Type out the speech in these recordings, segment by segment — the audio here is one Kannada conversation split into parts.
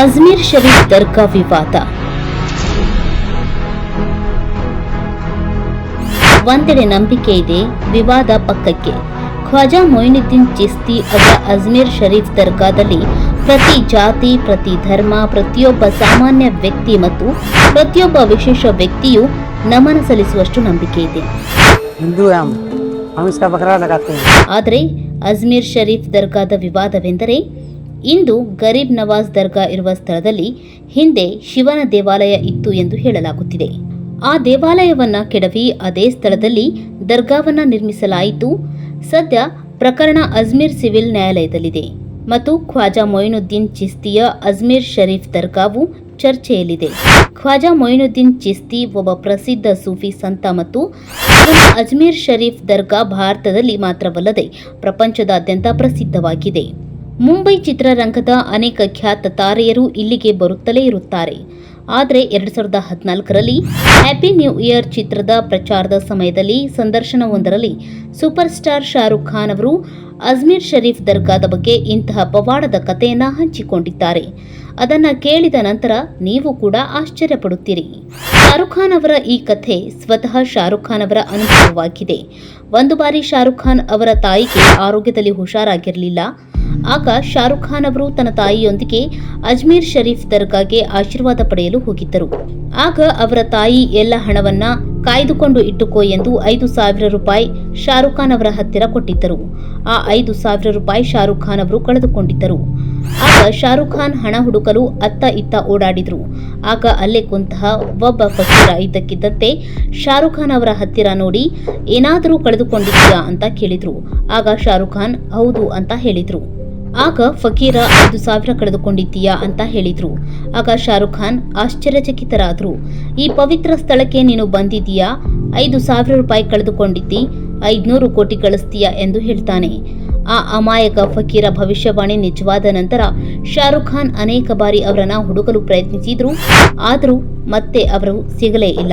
ಅಜ್ಮೀರ್ ಶರೀಫ್ ದರ್ಗಾ ವಿವಾದ. ಒಂದೆಡೆ ನಂಬಿಕೆ ಇದೆ ವಿವಾದ ಪಕ್ಕಕ್ಕೆ. ಖ್ವಾಜಾ ಮೊಯಿನುದ್ದೀನ್ ಚಿಸ್ತಿ ಅವರ ಅಜ್ಮೀರ್ ಶರೀಫ್ ದರ್ಗಾದಲ್ಲಿ ಪ್ರತಿ ಜಾತಿ ಪ್ರತಿ ಧರ್ಮ ಪ್ರತಿಯೊಬ್ಬ ಸಾಮಾನ್ಯ ವ್ಯಕ್ತಿ ಮತ್ತು ಪ್ರತಿಯೊಬ್ಬ ವಿಶೇಷ ವ್ಯಕ್ತಿಯು ನಮನ ಸಲ್ಲಿಸುವಷ್ಟು ನಂಬಿಕೆ ಇದೆ. ಆದರೆ ಅಜ್ಮೀರ್ ಶರೀಫ್ ದರ್ಗಾದ ವಿವಾದವೆಂದರೆ ಇಂದು ಗರೀಬ್ ನವಾಜ್ ದರ್ಗಾ ಇರುವ ಸ್ಥಳದಲ್ಲಿ ಹಿಂದೆ ಶಿವನ ದೇವಾಲಯ ಇತ್ತು ಎಂದು ಹೇಳಲಾಗುತ್ತಿದೆ. ಆ ದೇವಾಲಯವನ್ನ ಕೆಡವಿ ಅದೇ ಸ್ಥಳದಲ್ಲಿ ದರ್ಗಾವನ್ನ ನಿರ್ಮಿಸಲಾಯಿತು. ಸದ್ಯ ಪ್ರಕರಣ ಅಜ್ಮೀರ್ ಸಿವಿಲ್ ನ್ಯಾಯಾಲಯದಲ್ಲಿದೆ ಮತ್ತು ಖ್ವಾಜಾ ಮೊಯಿನುದ್ದೀನ್ ಚಿಸ್ತಿಯ ಅಜ್ಮೀರ್ ಶರೀಫ್ ದರ್ಗಾವು ಚರ್ಚೆಯಲ್ಲಿದೆ. ಖ್ವಾಜಾ ಮೊಯಿನುದ್ದೀನ್ ಚಿಸ್ತಿ ಒಬ್ಬ ಪ್ರಸಿದ್ಧ ಸೂಫಿ ಸಂತ ಮತ್ತು ಅಜ್ಮೀರ್ ಶರೀಫ್ ದರ್ಗಾ ಭಾರತದಲ್ಲಿ ಮಾತ್ರವಲ್ಲದೆ ಪ್ರಪಂಚದಾದ್ಯಂತ ಪ್ರಸಿದ್ಧವಾಗಿದೆ. ಮುಂಬೈ ಚಿತ್ರರಂಗದ ಅನೇಕ ಖ್ಯಾತ ತಾರೆಯರು ಇಲ್ಲಿಗೆ ಬರುತ್ತಲೇ ಇರುತ್ತಾರೆ. ಆದರೆ ಎರಡು ಸಾವಿರದ ಹದಿನಾಲ್ಕರಲ್ಲಿ ಹ್ಯಾಪಿ ನ್ಯೂ ಇಯರ್ ಚಿತ್ರದ ಪ್ರಚಾರದ ಸಮಯದಲ್ಲಿ ಸಂದರ್ಶನವೊಂದರಲ್ಲಿ ಸೂಪರ್ ಸ್ಟಾರ್ ಶಾರುಖ್ ಖಾನ್ ಅವರು ಅಜ್ಮೀರ್ ಶರೀಫ್ ದರ್ಗಾದ ಬಗ್ಗೆ ಇಂತಹ ಪವಾಡದ ಕಥೆಯನ್ನು ಹಂಚಿಕೊಂಡಿದ್ದಾರೆ. ಅದನ್ನು ಕೇಳಿದ ನಂತರ ನೀವು ಕೂಡ ಆಶ್ಚರ್ಯಪಡುತ್ತೀರಿ. ಶಾರುಖ್ ಖಾನ್ ಅವರ ಈ ಕಥೆ ಸ್ವತಃ ಶಾರುಖ್ ಖಾನ್ ಅವರ ಅನುಭವವಾಗಿದೆ. ಒಂದು ಬಾರಿ ಶಾರುಖ್ ಖಾನ್ ಅವರ ತಾಯಿಗೆ ಆರೋಗ್ಯದಲ್ಲಿ ಹುಷಾರಾಗಿರಲಿಲ್ಲ. ಆಗ ಶಾರುಖ್ ಖಾನ್ ಅವರು ತನ್ನ ತಾಯಿಯೊಂದಿಗೆ ಅಜ್ಮೀರ್ ಶರೀಫ್ ದರ್ಗಾಗೆ ಆಶೀರ್ವಾದ ಪಡೆಯಲು ಹೋಗಿದ್ದರು. ಆಗ ಅವರ ತಾಯಿ ಎಲ್ಲ ಹಣವನ್ನ ಕಾಯ್ದುಕೊಂಡು ಇಟ್ಟುಕೋ ಎಂದು ಐದು ಸಾವಿರ ರೂಪಾಯಿ ಶಾರುಖ್ ಖಾನ್ ಅವರ ಹತ್ತಿರ ಕೊಟ್ಟಿದ್ದರು. ಆ ಐದು ಸಾವಿರ ರೂಪಾಯಿ ಶಾರುಖ್ ಖಾನ್ ಅವರು ಕಳೆದುಕೊಂಡಿದ್ದರು. ಆಗ ಶಾರುಖ್ ಖಾನ್ ಹಣ ಹುಡುಕಲು ಅತ್ತ ಇತ್ತ ಓಡಾಡಿದ್ರು. ಆಗ ಅಲ್ಲೇ ಕುಂತಹ ಒಬ್ಬ ಫಕೀರ ಇದ್ದಕ್ಕಿದ್ದಂತೆ ಶಾರುಖ್ ಖಾನ್ ಅವರ ಹತ್ತಿರ ನೋಡಿ, ಏನಾದರೂ ಕಳೆದುಕೊಂಡಿದ್ದೀಯಾ ಅಂತ ಕೇಳಿದ್ರು. ಆಗ ಶಾರುಖ್ ಖಾನ್, ಹೌದು ಅಂತ ಹೇಳಿದ್ರು. ಆಗ ಫಕೀರ ಐದು ಸಾವಿರ ಕಳೆದುಕೊಂಡಿದ್ದೀಯಾ ಅಂತ ಹೇಳಿದ್ರು. ಆಗ ಶಾರುಖ್ ಖಾನ್ ಆಶ್ಚರ್ಯಚಕಿತರಾದ್ರು. ಈ ಪವಿತ್ರ ಸ್ಥಳಕ್ಕೆ ನೀನು ಬಂದಿದ್ದೀಯಾ? ಐದು ಸಾವಿರ ರೂಪಾಯಿ ಕಳೆದುಕೊಂಡಿದ್ದಿ, ಐದ್ನೂರು ಕೋಟಿ ಗಳಿಸ್ತೀಯಾ ಎಂದು ಹೇಳ್ತಾನೆ. ಆ ಅಮಾಯಕ ಫಕೀರ ಭವಿಷ್ಯವಾಣಿ ನಿಜವಾದ ನಂತರ ಶಾರುಖ್ ಖಾನ್ ಅನೇಕ ಬಾರಿ ಅವರನ್ನ ಹುಡುಕಲು ಪ್ರಯತ್ನಿಸಿದ್ರು, ಆದರೂ ಮತ್ತೆ ಅವರು ಸಿಗಲೇ ಇಲ್ಲ.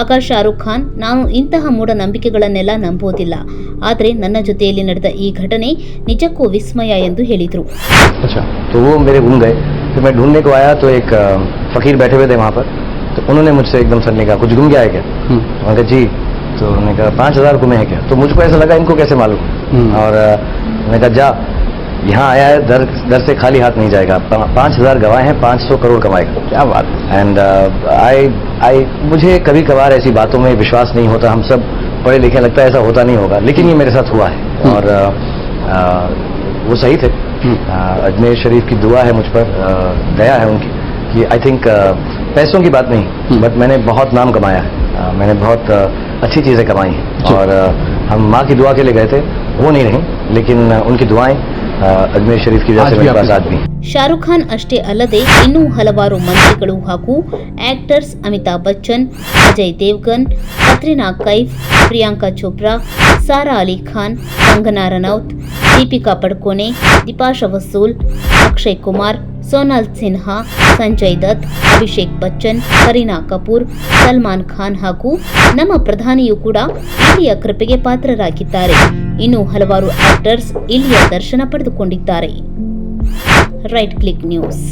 ಆಗ ಶಾರುಖ್ ಖಾನ್ ನಾನು ಇಂತಹ ಮೂಢನಂಬಿಕೆಗಳನ್ನೆಲ್ಲ ನಂಬೋದಿಲ್ಲ ಆದರೆ ನನ್ನ ಜೊತೆಯಲ್ಲಿ ನಡೆದ ಈ ಘಟನೆ ನಿಜಕ್ಕೂ ವಿಸ್ಮಯ ಎಂದು ಹೇಳಿದರು अच्छा तो वो मेरे घूम गए फिर मैं ढूंढने को आया तो एक अ, फकीर बैठे हुए थे वहाँ पर तो उन्होंने मुझसे एकदम सर ने कहा कुछ गुम गया है क्या हम्म, मैंने कहा जी तो उन्होंने कहा पाँच हजार गुमे हैं क्या तो मुझको ऐसा लगा इनको कैसे मालूम हम्म। और अ, मैंने कहा जा यहाँ आया है दर दर से खाली हाथ नहीं जाएगा। पाँच हज़ार गवाए हैं पाँच सौ करोड़ कमाएगा क्या बात एंड आई आई मुझे कभी कभार ऐसी बातों में विश्वास नहीं होता। हम सब पढ़े लिखे लगता है ऐसा होता नहीं होगा। लेकिन ये मेरे साथ हुआ है। और अ, अ, वो सही थे। हम्म। अजमेर शरीफ की दुआ है मुझ पर दया है उनकी कि आई थिंक पैसों की बात नहीं हम्म। बट मैंने बहुत नाम कमाया है। मैंने बहुत अच्छी चीज़ें कमाई हैं। और हम माँ की दुआ के लिए गए थे। वो नहीं रही लेकिन उनकी दुआएँ ಅಜ್ಮೇರ್ ಶರೀಫ್ ಶಾರುಖ್ ಖಾನ್ ಅಷ್ಟೇ ಅಲ್ಲದೆ ಇನ್ನೂ ಹಲವಾರು ಮಂತ್ರಿಗಳು ಹಾಗೂ ಆಕ್ಟರ್ಸ್ ಅಮಿತಾಬ್ ಬಚ್ಚನ್ ಅಜಯ್ ದೇವ್ಗನ್ ಕತ್ರಿನಾ ಕೈಫ್ ಪ್ರಿಯಾಂಕಾ ಚೋಪ್ರಾ ಸಾರಾ ಅಲಿ ಖಾನ್ ಕಂಗನಾ ರನೌತ್ ದೀಪಿಕಾ ಪಡ್ಕೋನೆ ದಿಪಾಶ ವಸೂಲ್ ಅಕ್ಷಯ್ ಕುಮಾರ್, ಸೋನಾಲ್ ಸಿನ್ಹಾ, ಸಂಜಯ್ ದತ್, ಅಭಿಷೇಕ್ ಬಚ್ಚನ್, ಕರೀನಾ ಕಪೂರ್, ಸಲ್ಮಾನ್ ಖಾನ್ ಹಾಗೂ ನಮ್ಮ ಪ್ರಧಾನಿಯೂ ಕೂಡ ಇಲ್ಲಿಯ ಕೃಪೆಗೆ ಪಾತ್ರರಾಗಿದ್ದಾರೆ. ಇನ್ನು ಹಲವಾರು ಆಕ್ಟರ್ಸ್ ಇಲ್ಲಿಯ ದರ್ಶನ ಪಡೆದುಕೊಂಡಿದ್ದಾರೆ. Right click news.